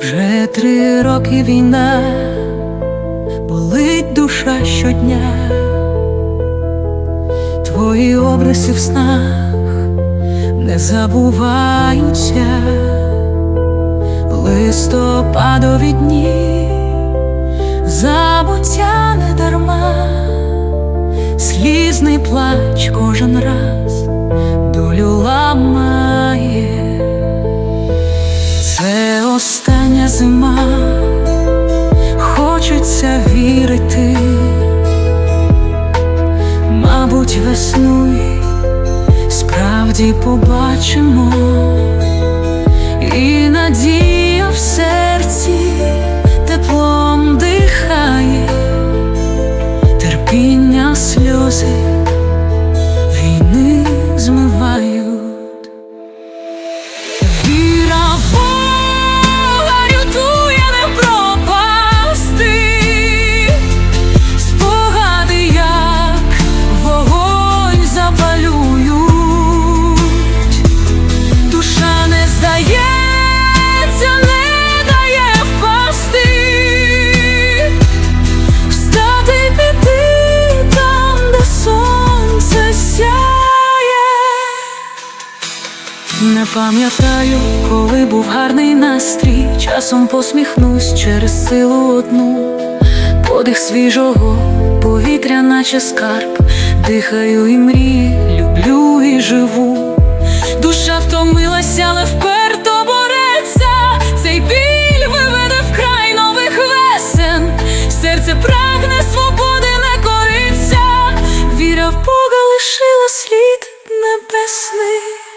Вже три роки війна, болить душа щодня, твої обриси в снах не забуваються, листопадові дні, забуття не дарма, слізний плач кожен остання зима, хочеться вірити, мабуть, весну справді побачимо, і надія Не пам'ятаю, коли був гарний настрій, часом посміхнусь через силу одну, подих свіжого повітря, наче скарб, дихаю і мрію, люблю і живу. Душа втомилася, але вперто бореться. Цей біль виведе в край нових весен. Серце прагне свободи, не кориться. Віра в Бога лишила слід небесний.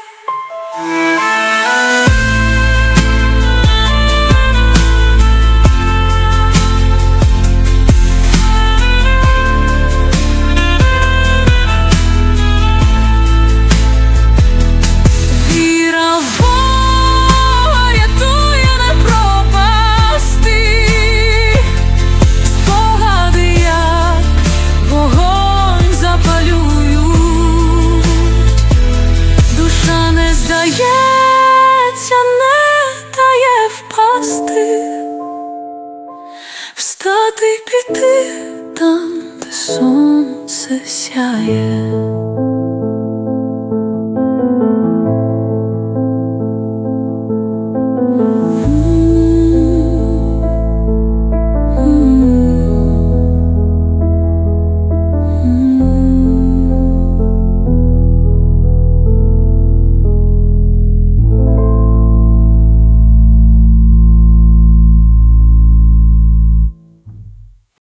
Впасти, встати й піти там, де сонце сяє.